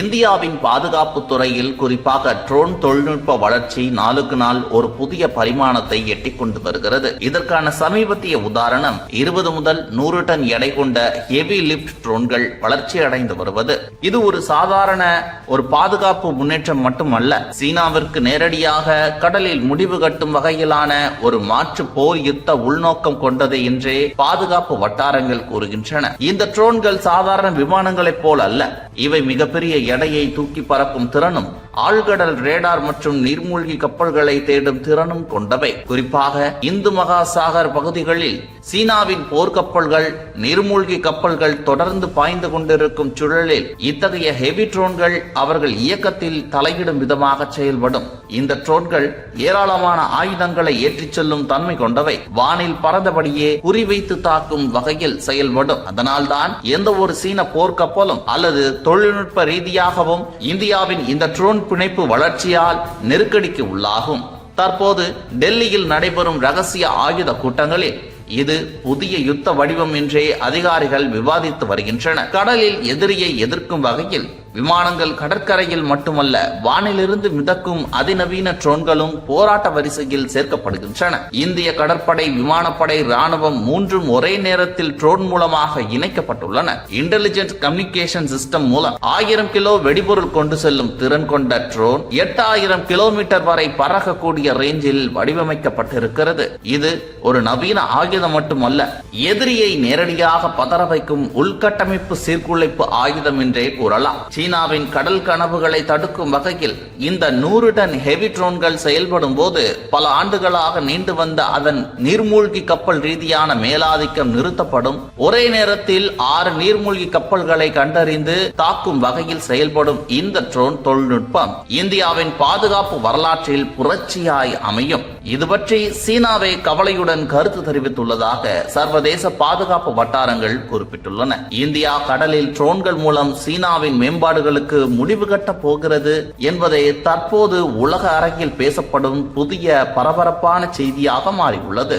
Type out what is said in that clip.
இந்தியாவின் பாதுகாப்பு துறையில் குறிப்பாக ட்ரோன் தொழில்நுட்ப வளர்ச்சி நாளுக்கு நாள் ஒரு புதிய பரிமாணத்தை எட்டிக் கொண்டு வருகிறது. இதற்கான சமீபத்திய உதாரணம் இருபது முதல் நூறு டன் எடை கொண்ட ஹெவி லிப்ட் ட்ரோன்கள் வளர்ச்சி அடைந்து வருவது. இது ஒரு சாதாரண ஒரு பாதுகாப்பு முன்னேற்றம் மட்டுமல்ல சீனாவிற்கு நேரடியாக கடலில் முடிவு கட்டும் வகையிலான ஒரு மாற்று போர் யுத்த உள்நோக்கம் கொண்டது என்றே பாதுகாப்பு வட்டாரங்கள் கூறுகின்றன. இந்த ட்ரோன்கள் சாதாரண விமானங்களைப் போல் அல்ல இவை மிகப்பெரிய எடையை தூக்கி பறக்கும் திறனும் ஆழ்கடல் ரேடார் மற்றும் நீர்மூழ்கி கப்பல்களை தேடும் திறனும் கொண்டவை. குறிப்பாக இந்து மகாசாகர் பகுதிகளில் சீனாவின் போர்க்கப்பல்கள் நீர்மூழ்கி கப்பல்கள் தொடர்ந்து பாய்ந்து கொண்டிருக்கும் சூழலில் இத்தகைய ஹெவி ட்ரோன்கள் அவர்கள் இயக்கத்தில் தலையிடும் விதமாக செயல்படும். இந்த ட்ரோன்கள் ஏராளமான ஆயுதங்களை ஏற்றிச் செல்லும் தன்மை கொண்டவை. வானில் பறந்தபடியே குறிவைத்து தாக்கும் வகையில் செயல்படும். அதனால்தான் எந்த ஒரு சீன போர்க்கப்பலும் அல்லது தொழில்நுட்ப ரீதியாகவும் இந்தியாவின் இந்த ட்ரோன் பிணைப்பு வளர்ச்சியால் நெருக்கடிக்கு உள்ளாகும். தற்போது டெல்லியில் நடைபெறும் ரகசிய ஆயுத கூட்டங்களில் இது புதிய யுத்த வடிவம் என்றே அதிகாரிகள் விவாதித்து வருகின்றனர். கடலில் எதிரியை எதிர்க்கும் வகையில் விமானங்கள் கடற்கரையில் மட்டுமல்ல வானிலிருந்து மிதக்கும் அதிநவீன ட்ரோன்களும் போராட்ட வரிசையில் சேர்க்கப்படுகின்றன. இந்திய கடற்படை விமானப்படை ராணுவம் மூன்றும் ஒரே நேரத்தில் ட்ரோன் மூலமாக இணைக்கப்பட்டுள்ளன. இன்டெலிஜென்ட் கம்யூனிகேஷன் சிஸ்டம் மூலம் ஆயிரம் கிலோ வெடிபொருள் கொண்டு செல்லும் திறன் கொண்ட ட்ரோன் எட்டாயிரம் கிலோமீட்டர் வரை பறக்கக்கூடிய ரேஞ்சில் வடிவமைக்கப்பட்டிருக்கிறது. இது ஒரு நவீன ஆயுதம் மட்டுமல்ல எதிரியை நேரடியாக பதற வைக்கும் உள்கட்டமைப்பு சீர்குலைப்பு ஆயுதம் என்றே கூறலாம். சீனாவின் கடல் கனவுகளை தடுக்கும் வகையில் இந்த நூறு டன் ஹெவி ட்ரோன்கள் செயல்படும் போது பல ஆண்டுகளாக நீண்டு வந்த அதன் நீர்மூழ்கி கப்பல் ரீதியான மேலாதிக்கம் நிறுத்தப்படும். ஒரே நேரத்தில் ஆறு நீர்மூழ்கி கப்பல்களை கண்டறிந்து தாக்கும் வகையில் செயல்படும் இந்த ட்ரோன் தொழில்நுட்பம் இந்தியாவின் பாதுகாப்பு வரலாற்றில் புரட்சியாய் அமையும். இது பற்றி சீனாவை கவலையுடன் கருத்து தெரிவித்துள்ளதாக சர்வதேச பாதுகாப்பு வட்டாரங்கள் குறிப்பிட்டுள்ளன. இந்தியா கடலில் ட்ரோன்கள் மூலம் சீனாவின் மேம்பாடு மேம்பாடுகளுக்கு முடிவு கட்டப் போகிறது என்பதை தற்போது உலக அரங்கில் பேசப்படும் புதிய பரபரப்பான செய்தியாக மாறியுள்ளது.